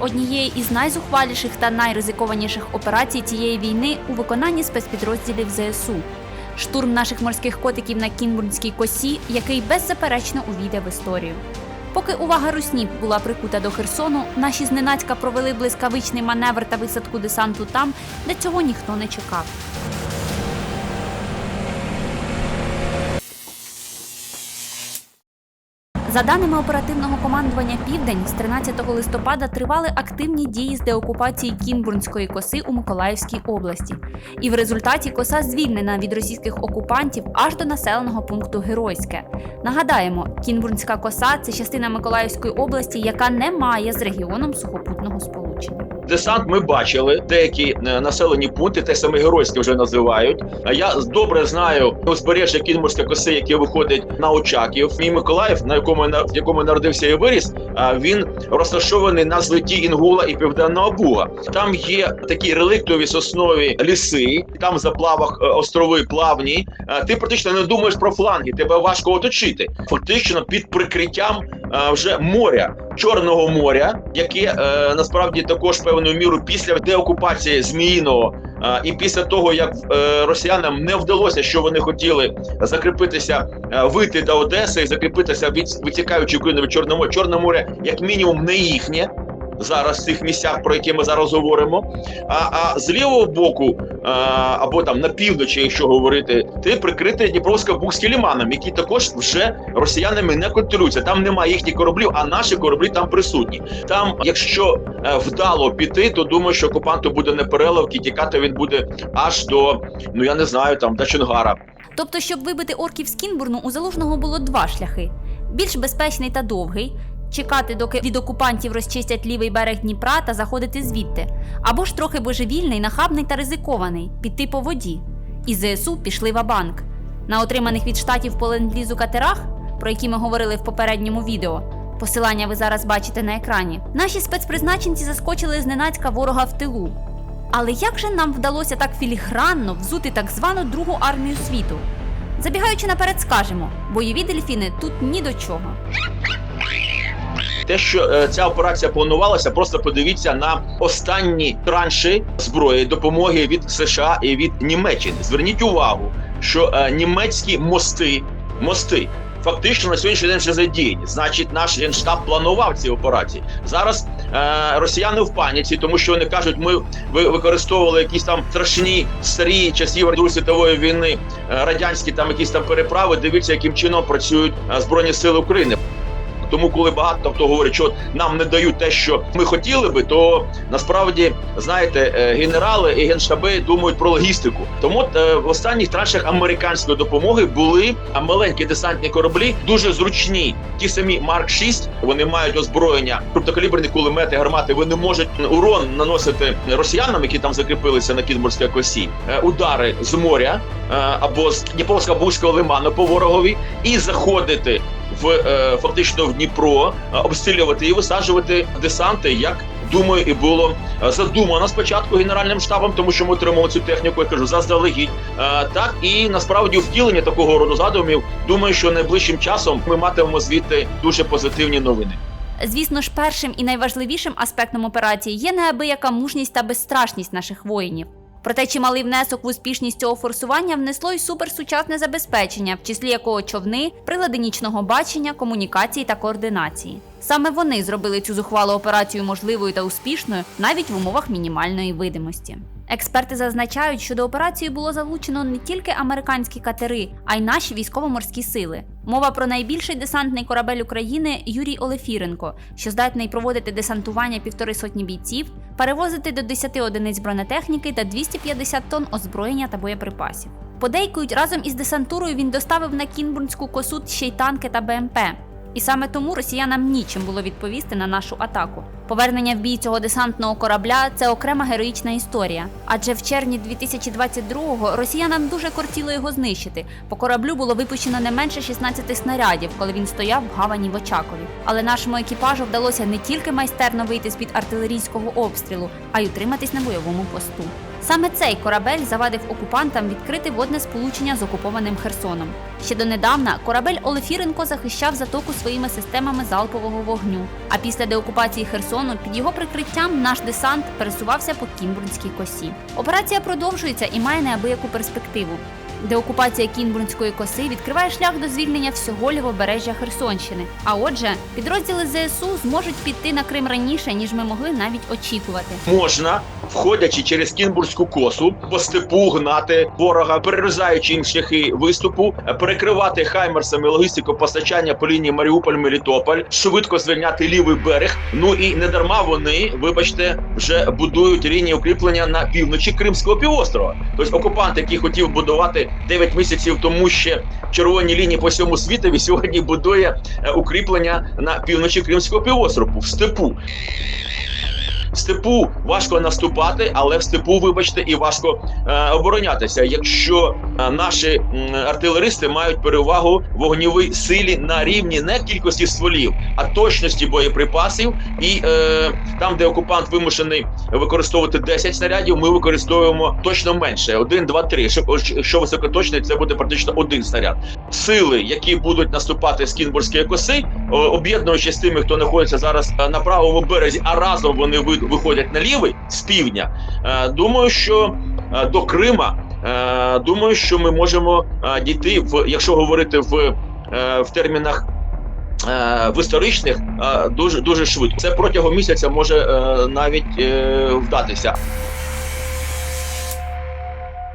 однієї із найзухваліших та найризикованіших операцій цієї війни у виконанні спецпідрозділів ЗСУ. Штурм наших морських котиків на Кінбурнській косі, який беззаперечно увійде в історію. Поки увага русні була прикута до Херсону, наші зненацька провели блискавичний маневр та висадку десанту там, де цього ніхто не чекав. За даними оперативного командування Південь, з 13 листопада тривали активні дії з деокупації Кінбурнської коси у Миколаївській області. І в результаті коса звільнена від російських окупантів аж до населеного пункту Геройське. Нагадаємо, Кінбурнська коса це частина Миколаївської області, яка не має з регіоном сухопутного сполучення. Десант ми бачили деякі е, населені пункти, те саме геройське вже називають. Я добре знаю узбережжя Кінбурської коси, яке виходить на Очаків. Мій Миколаїв, на якому на- в якому народився і виріс, він розташований на злеті Інгула і Південного Буга. Там є такі реликтові соснові ліси, там заплавах е, острови плавні. Ти практично не думаєш про фланги, тебе важко оточити. Фактично під прикриттям вже моря. Чорного моря, яке е, насправді також певною мірою після деокупації Зміїного і після того, як е, росіянам не вдалося, що вони хотіли закріпитися, е, вийти до Одеси і закріпитися від витікаючи Україну від Чорного. Чорне море, як мінімум, не їхнє. Зараз в цих місцях, про які ми зараз говоримо. А, а з лівого боку, а, або там на півночі, якщо говорити, ти прикритий Дніпровсько-Бухським ліманом, який також вже росіянами не контролюється. Там немає їхніх кораблів, а наші кораблі там присутні. Там, якщо е, вдало піти, то думаю, що окупанту буде не переливки, тікати він буде аж до ну я не знаю, там до Чонгара. Тобто, щоб вибити орків з Кінбурну, у залужного було два шляхи: більш безпечний та довгий. Чекати, доки від окупантів розчистять лівий берег Дніпра та заходити звідти, або ж трохи божевільний, нахабний та ризикований піти по воді. І ЗСУ пішли в банк на отриманих від штатів по ленд-лізу катерах, про які ми говорили в попередньому відео. Посилання ви зараз бачите на екрані. Наші спецпризначенці заскочили зненацька ворога в тилу. Але як же нам вдалося так філігранно взути так звану Другу армію світу? Забігаючи наперед, скажемо, бойові дельфіни тут ні до чого. Те, що е, ця операція планувалася, просто подивіться на останні транші зброї допомоги від США і від Німеччини. Зверніть увагу, що е, німецькі мости, мости. Фактично на сьогоднішній день вже задіяні. Значить, наш генштаб планував ці операції. Зараз е, росіяни в паніці, тому що вони кажуть, ми ви- використовували якісь там страшні старі часів Другої світової війни, е, радянські там якісь там переправи. Дивіться, яким чином працюють збройні сили України. Тому, коли багато хто говорить, що нам не дають те, що ми хотіли би, то насправді знаєте, е, генерали і генштаби думають про логістику. Тому е, в останніх траншах американської допомоги були маленькі десантні кораблі, дуже зручні. Ті самі Марк 6 вони мають озброєння, крупнокаліберні кулемети, гармати. Вони можуть урон наносити росіянам, які там закріпилися на Кінбурзькій косі, е, удари з моря або з Дніпровсько-Бузького лиману по ворогові, і заходити в е, фактично в Дніпро, е, обстрілювати і висаджувати десанти, як думаю, і було е, задумано спочатку генеральним штабом, тому що ми отримали цю техніку, я кажу, заздалегідь. Так і насправді втілення такого роду задумів. Думаю, що найближчим часом ми матимемо звідти дуже позитивні новини. Звісно ж, першим і найважливішим аспектом операції є неабияка мужність та безстрашність наших воїнів. Проте чималий внесок в успішність цього форсування внесло й суперсучасне забезпечення, в числі якого човни, прилади нічного бачення, комунікації та координації. Саме вони зробили цю зухвалу операцію можливою та успішною навіть в умовах мінімальної видимості. Експерти зазначають, що до операції було залучено не тільки американські катери, а й наші військово-морські сили. Мова про найбільший десантний корабель України Юрій Олефіренко, що здатний проводити десантування півтори сотні бійців, перевозити до 10 одиниць бронетехніки та 250 тонн озброєння та боєприпасів. Подейкують разом із десантурою він доставив на Кінбурнську косу ще й танки та БМП. І саме тому росіянам нічим було відповісти на нашу атаку. Повернення в бій цього десантного корабля це окрема героїчна історія. Адже в червні 2022-го росіянам дуже кортіло його знищити. По кораблю було випущено не менше 16 снарядів, коли він стояв в гавані в Очакові. Але нашому екіпажу вдалося не тільки майстерно вийти з під артилерійського обстрілу, а й утриматись на бойовому посту. Саме цей корабель завадив окупантам відкрити водне сполучення з окупованим Херсоном. Ще донедавна корабель Олефіренко захищав затоку своїми системами залпового вогню. А після деокупації Херсону під його прикриттям наш десант пересувався по Кінбурнській косі. Операція продовжується і має неабияку перспективу. Деокупація Кінбурнської коси відкриває шлях до звільнення всього лівобережжя Херсонщини. А отже, підрозділи ЗСУ зможуть піти на Крим раніше, ніж ми могли навіть очікувати. можна, входячи через Кінбурзьку косу, по степу гнати ворога, перерізаючи їм шляхи виступу, перекривати хаймерсами логістику постачання по лінії Маріуполь-Мелітополь, швидко звільняти лівий берег. Ну і не дарма вони, вибачте, вже будують лінії укріплення на півночі Кримського півострова. Тобто окупант, який хотів будувати 9 місяців тому ще червоні лінії по всьому світові, сьогодні будує е, укріплення на півночі Кримського півострову в степу. Степу важко наступати, але в степу, вибачте, і важко е, оборонятися, якщо е, наші артилеристи мають перевагу вогнівій силі на рівні не кількості стволів, а точності боєприпасів. І е, там, де окупант вимушений використовувати 10 снарядів, ми використовуємо точно менше: 1, 2, 3. Якщо, якщо високоточний, це буде практично один снаряд. Сили, які будуть наступати з Кінбурзької коси, о, об'єднуючи з тими, хто знаходиться зараз е, на правому березі, а разом вони ви- виходять на лівий з півдня. е, Думаю, що е, до Крима. е, Думаю, що ми можемо дійти в, якщо говорити в, в термінах. В історичних дуже дуже швидко. Це протягом місяця може навіть вдатися.